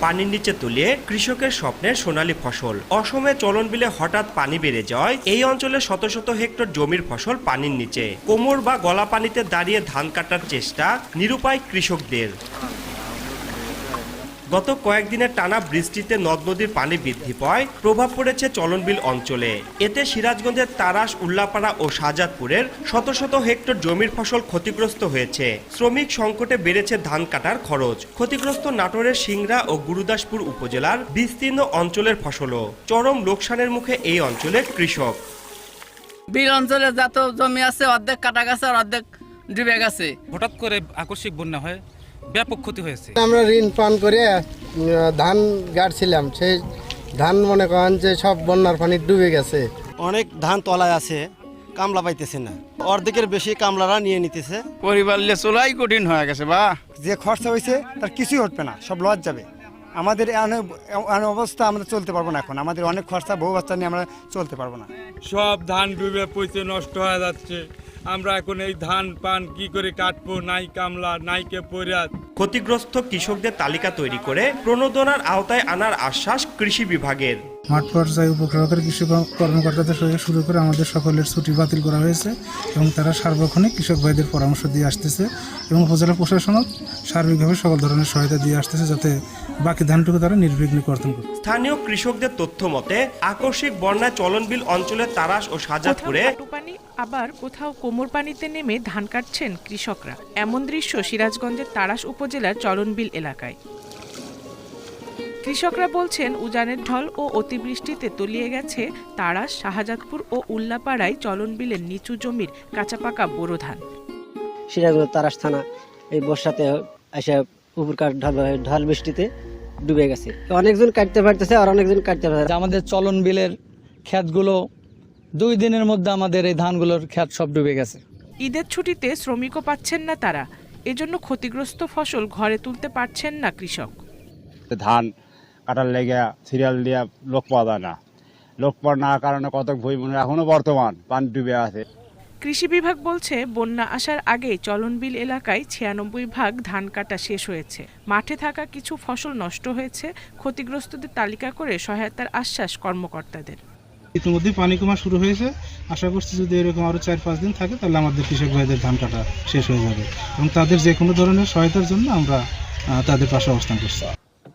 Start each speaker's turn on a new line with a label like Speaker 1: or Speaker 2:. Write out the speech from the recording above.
Speaker 1: পানির নিচে তুলে কৃষকের স্বপ্নের সোনালী ফসল। অসমে চলন বিলে হঠাৎ পানি বেড়ে যায়। এই অঞ্চলে শত শত হেক্টর জমির ফসল পানির নিচে। কোমর বা গলা পানিতে দাঁড়িয়ে ধান কাটার চেষ্টা নিরুপায় কৃষকদের। গত কয়েকদিনের টানা বৃষ্টিতে নদ নদীর পানি বৃদ্ধি পায় প্রভাব পড়েছে চলনবিল অঞ্চলে। এতে সিরাজগঞ্জের তারাস উল্লাপাড়া ও শাহজাদপুরের শত শত হেক্টর জমির ফসল ক্ষতিগ্রস্ত হয়েছে। শ্রমিক সংকটে বেড়েছে ধান কাটার খরচ। ক্ষতিগ্রস্ত নাটোরের সিংড়া ও গুরুদাসপুর উপজেলার বিস্তীর্ণ অঞ্চলের ফসলও। চরম লোকসানের মুখে এই অঞ্চলের কৃষক।
Speaker 2: বিল অঞ্চলে যত জমি আছে অর্ধেক কাটা গেছে আর অর্ধেক ডুবে গেছে।
Speaker 3: হঠাৎ করে আকস্মিক বন্যা হয়। ব্যাপক ক্ষতি হয়েছে।
Speaker 4: আমরা ঋণ পান করে ধান গাড়ছিলাম। সেই ধান মনে করেন যে সব বন্যার পানি ডুবে গেছে।
Speaker 5: অনেক ধান তলায় আছে কামলা পাইতেছে না। অর্ধেকের বেশি কামলারা নিয়ে নিতেছে।
Speaker 2: পরিবার চলাই কঠিন হয়ে গেছে বা।
Speaker 6: যে খরচা হয়েছে তার কিছুই উঠবে না সব লজ যাবে। আমাদের এমন এমন অবস্থা আমরা চলতে পারব না এখন। আমাদের অনেক খরচা বহু বাচ্চা নিয়ে আমরা চলতে পারব না।
Speaker 7: সব ধান ডুবে পচে নষ্ট হয়ে যাচ্ছে। আমরা এখন এই ধান পান কি করে কাটবো? নাই কামলা নাইকে কে পরিয়াত
Speaker 1: ক্ষতিগ্রস্ত কৃষকদের তালিকা তৈরি করে প্রণোদনার আওতায় আনার আশ্বাস কৃষি বিভাগের।
Speaker 8: মাঠ পর্যায়ে উপগ্রাহকের কৃষি কর্মকর্তাদের সঙ্গে শুরু করে আমাদের সকলের ছুটি বাতিল করা হয়েছে এবং তারা সার্বক্ষণিক কৃষক ভাইদের পরামর্শ দিয়ে আসতেছে এবং উপজেলা প্রশাসনও সার্বিকভাবে সকল ধরনের সহায়তা দিয়ে আসতেছে যাতে বাকি ধানটুকু তারা নির্বিঘ্নে কর্তন করে
Speaker 1: স্থানীয় কৃষকদের তথ্য মতে আকস্মিক বন্যায় চলনবিল অঞ্চলের তারাস ও
Speaker 9: হাঁটু পানি আবার কোথাও কোমর পানিতে নেমে ধান কাটছেন কৃষকরা। এমন দৃশ্য সিরাজগঞ্জের তারাস উপজেলার চলনবিল এলাকায়। কৃষকরা বলছেন উজানের ঢল ও অতিবৃষ্টিতে তলিয়ে গেছে তারা শাহজাদপুর ও উল্লাপাড়ায় চলনবিলের নিচু জমির কাঁচাপাকা বোরো ধান।
Speaker 5: সিরাজগঞ্জ তারাস থানা এই বর্ষাতে এসে উপরকার ঢাল ঢাল বৃষ্টিতে ডুবে গেছে। অনেকজন কাটতে পারতেছে আর অনেকজন কাটতে পারছে
Speaker 2: যে আমাদের চলন বিলের ক্ষেতগুলো দুই দিনের মধ্যে আমাদের এই ধানগুলোর ক্ষেত সব ডুবে গেছে।
Speaker 9: ঈদের ছুটিতে শ্রমিকও পাচ্ছেন না তারা। এজন্য ক্ষতিগ্রস্ত ফসল ঘরে তুলতে পারছেন না কৃষক।
Speaker 10: ধান কাটার লেগে সিরিয়াল দিয়ে লোক পাওয়া যায় না। লোক পাওয়ার না কারণে কত ভুই মনে এখনও বর্তমান পানি ডুবে আছে।
Speaker 9: কৃষি বিভাগ বলছে বন্যা আসার আগে চলনবিল এলাকায় ছিয়ানব্বই ভাগ ধান কাটা শেষ হয়েছে। মাঠে থাকা কিছু ফসল নষ্ট হয়েছে ক্ষতিগ্রস্তদের তালিকা করে সহায়তার আশ্বাস কর্মকর্তাদের।
Speaker 8: ইতিমধ্যে পানি কমা শুরু হয়েছে। আশা করছি যদি এরকম আরও চার পাঁচ দিন থাকে, তাহলে আমাদের কৃষক ভাইদের ধান কাটা শেষ হয়ে যাবে। এবং তাদের যে কোনো ধরনের সহায়তার জন্য আমরা তাদের পাশে অবস্থান করছি।